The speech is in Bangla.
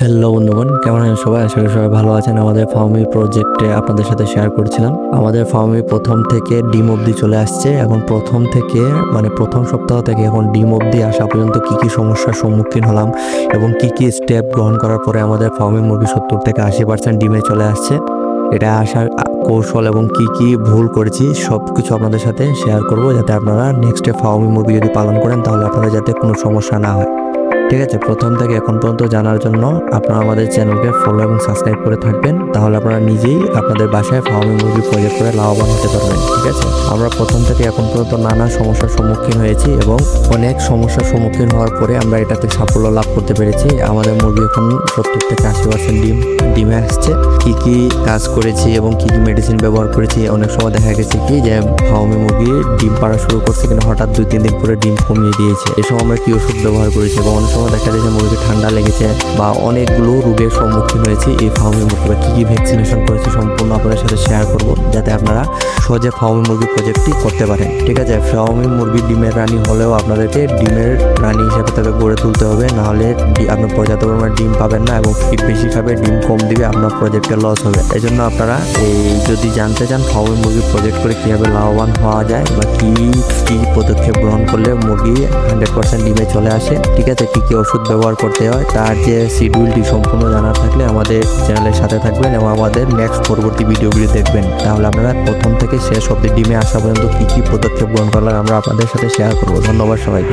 হ্যালো বন্ধুগণ। কেমন আছেন সবাই? আশা করি সবাই ভালো আছেন। আমাদের ফার্মি প্রজেক্টে আপনাদের সাথে শেয়ার করছিলাম। আমাদের ফার্মি প্রথম থেকে ডিম অবধি চলে আসছে। এখন প্রথম থেকে মানে প্রথম সপ্তাহ থেকে এখন ডিম অবধি আসা পর্যন্ত কি কি সমস্যার সম্মুখীন হলাম এবং কি কি স্টেপ গ্রহণ করার পরে আমাদের ফার্মি মুরগি সত্তর থেকে আশি পার্সেন্ট ডিমে চলে আসছে। এটা আসার কৌশল এবং কি কি ভুল করেছি সব কিছু আপনাদের সাথে শেয়ার করব। যাতে আপনারা নেক্সটে ফার্মি মুরগি যদি পালন করেন, তাহলে আপনাদের যাতে কোনো সমস্যা না হয়। ঠিক আছে, প্রথম থেকে এখন পর্যন্ত জানার জন্য আপনারা আমাদের চ্যানেলকে ফলো এবং সাবস্ক্রাইব করে থাকবেন। তাহলে আপনারা নিজেই আপনাদের বাসায় ফার্মিং মুরগি প্রজেক্ট করে লাভবান হতে পারবেন, ঠিক আছে? আমরা প্রথম থেকে এখন পর্যন্ত নানা সমস্যার সম্মুখীন হয়েছি এবং অনেক সমস্যার সম্মুখীন হওয়ার পরে আমরা এটাতে সাফল্য লাভ করতে পেরেছি। আমাদের মুরগি এখন সত্তর থেকে আশি পার্সেন্ট ডিম, ডিমে আসছে। কি কি কাজ করেছি এবং কি কি মেডিসিন ব্যবহার করেছি, অনেক সময় দেখা গেছে কি যে ফার্মি মুরগি ডিম পাড়া শুরু করছে কিন্তু হঠাৎ দুই তিন দিন পরে ডিম কমিয়ে দিয়েছে। এসব আমরা কি ওষুধ ব্যবহার করেছি এবং অনেক সময় দেখা যায় যে মুরগি ঠান্ডা লেগেছে বা অনেকগুলো রোগের সম্মুখীন হয়েছি। এই ফার্মি মুরগি বা কী কি ভ্যাকসিনেশন করেছি সম্পূর্ণ আপনাদের সাথে শেয়ার করব, যাতে আপনারা সহজে ফার্মি মুরগি প্রজেক্টটি করতে পারেন। ঠিক আছে, ফার্মি মুরগি ডিমের রানী হলেও আপনাদেরকে ডিমের রানী হিসাবে তাকে গড়ে তুলতে হবে। নাহলে আপনি পর্যাপ্ত পরিমাণে ডিম পাবেন না এবং বেশি খাবে, ডিম কম দিবে, আপনার প্রজেক্টে লস হবে। এই জন্য আপনারা এই যদি জানতে চান ফার্মি মুরগি প্রজেক্ট করে কীভাবে লাভবান হওয়া যায় বা কি কি পদক্ষেপ গ্রহণ করলে মুরগি হান্ড্রেড পার্সেন্ট ডিমে চলে আসে, ঠিক আছে কী কী ওষুধ ব্যবহার করতে হয়, তার যে শিডিউলটি সম্পূর্ণ জানা থাকলে আমাদের চ্যানেলের সাথে থাকবেন এবং আমাদের নেক্সট পরবর্তী ভিডিওগুলি দেখবেন। তাহলে আপনারা প্রথম থেকে শেষ অব্দি ডিমে আসা পর্যন্ত কী কী পদক্ষেপ গ্রহণ করলাম আমরা আপনাদের সাথে শেয়ার করব। ধন্যবাদ সবাইকে।